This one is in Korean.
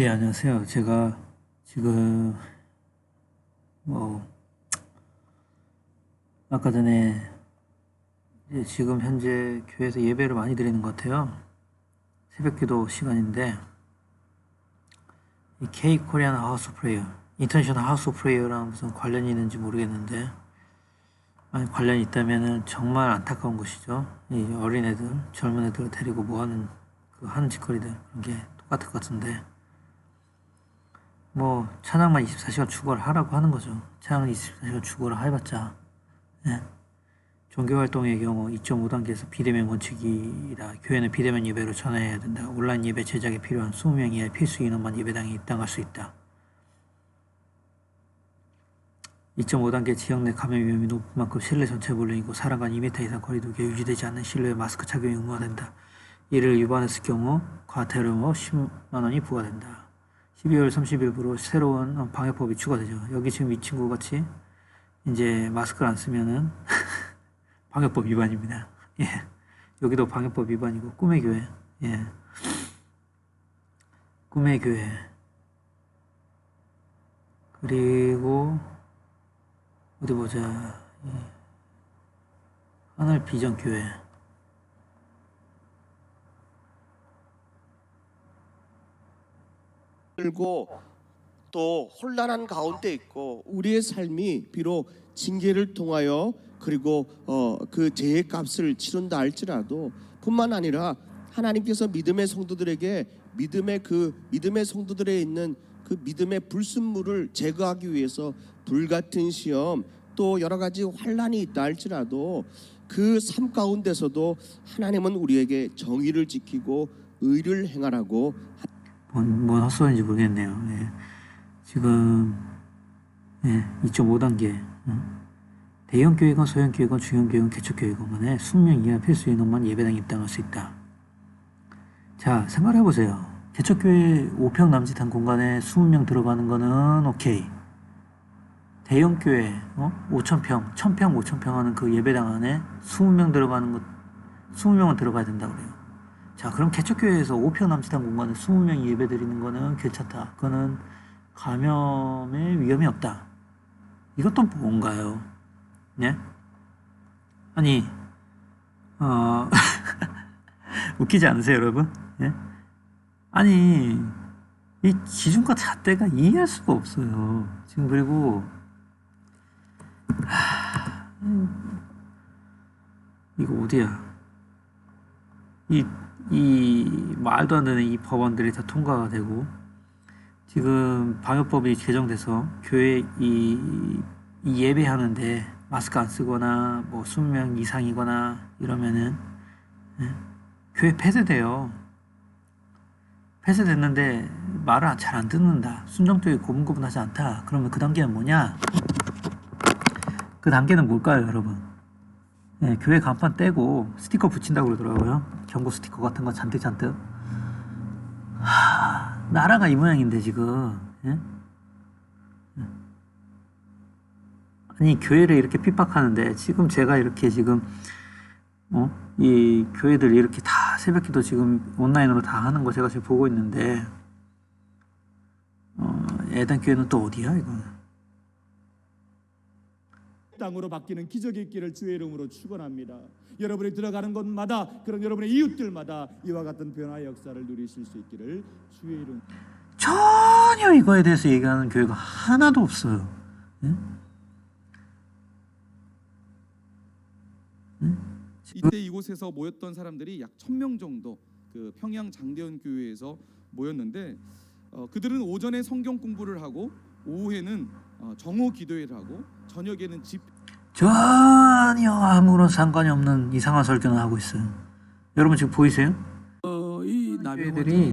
예, 안녕하세요. 제가 지금 뭐 아까 전에 지금 현재 교회에서 예배를 많이 드리는 것 같아요. 새벽기도 시간인데 이 K 코리안 하우스 프레이어, 인터내셔널 하우스 프레이어랑 무슨 관련이 있는지 모르겠는데 만약 관련이 있다면은 정말 안타까운 것이죠. 이 어린애들, 젊은 애들 데리고 뭐 하는 그 하는 짓거리들 그런 게 똑같을 것 같은데 뭐 찬양만 24시간 추구를 하라고 하는 거죠. 찬양은 24시간 추구를 해봤자 예. 종교활동의 경우 2.5단계에서 비대면 원칙이다. 교회는 비대면 예배로 전환해야 된다. 온라인 예배 제작에 필요한 20명 이하의 필수 인원만 예배당에 입당할 수 있다. 2.5단계 지역 내 감염 위험이 높은 만큼 실내 전체 물론이고 사람 간 2m 이상 거리두기가 유지되지 않는 실내에 마스크 착용이 의무화된다. 이를 위반했을 경우 과태료 10만 원이 부과된다. 12월 30일부로 새로운 방역법이 추가되죠. 여기 지금 이 친구 같이 이제 마스크를 안 쓰면은 방역법 위반입니다. 예. 여기도 방역법 위반이고 꿈의 교회. 예. 꿈의 교회. 그리고 어디 보자. 예. 하늘 비전 교회. 들고 또 혼란한 가운데 있고 우리의 삶이 비록 징계를 통하여 그리고 어, 그 죄의 값을 치른다 할지라도 뿐만 아니라 하나님께서 믿음의 성도들에게 믿음의 그 믿음의 성도들에 있는 그 믿음의 불순물을 제거하기 위해서 불같은 시험 또 여러 가지 환란이 있다 할지라도 그 삶 가운데서도 하나님은 우리에게 정의를 지키고 의를 행하라고 뭔, 뭔 헛소리인지 모르겠네요. 예. 지금 예, 2.5단계 대형 교회건 소형 교회건 중형 교회건 개척 교회건 간에 20명 이하 필수 인원만 예배당 입당할 수 있다. 자 생각해 보세요. 개척 교회 5평 남짓한 공간에 20명 들어가는 거는 오케이. 대형 교회 어? 5천평, 1000평, 5천평 하는 그 예배당 안에 20명 들어가는 것 20명은 들어가야 된다 그래요. 자, 그럼 개척교회에서 5평 남짓한 공간에 20명이 예배 드리는 거는 괜찮다. 그거는 감염의 위험이 없다. 이것도 뭔가요? 네? 아니, 어, 웃기지 않으세요, 여러분? 예? 아니, 이 기준과 잣대가 이해할 수가 없어요. 지금 그리고, 하, 음, 이거 어디야? 이, 이 말도 안 되는 이 법안들이 다 통과가 되고 지금 방역법이 개정돼서 교회 이, 이 예배하는데 마스크 안 쓰거나 뭐 20명 이상이거나 이러면은 예? 교회 폐쇄돼요. 폐쇄됐는데 말을 잘 안 듣는다. 순종적이 고분고분하지 않다. 그러면 그 단계는 뭐냐? 그 단계는 뭘까요, 여러분? 예, 교회 간판 떼고 스티커 붙인다고 그러더라고요. 경고 스티커 같은 거 잔뜩 잔뜩. 하, 나라가 이 모양인데 지금. 예? 예. 아니 교회를 이렇게 핍박하는데 지금 제가 이렇게 지금 어? 이 교회들 이렇게 다 새벽기도 지금 온라인으로 다 하는 거 제가 지금 보고 있는데 어, 애단 교회는 또 어디야 이거는? 땅으로 바뀌는 기적의 있기를 주의 이름으로 축원합니다. 여러분이 들어가는 곳마다 그런 여러분의 이웃들마다 이와 같은 변화의 역사를 누리실 수 있기를 주의 이름. 전혀 이거에 대해서 얘기하는 교회가 하나도 없어요. 예? 이때 이곳에서 모였던 사람들이 약 1000명 정도 그 평양 장대현 교회에서 모였는데 어, 그들은 오전에 성경 공부를 하고 오후에는 어, 정오 기도회를 하고 저녁에는 집 전혀 아무런 상관이 없는 이상한 설교를 하고 있어요. 여러분 지금 보이세요? 어, 이 남의 교회들이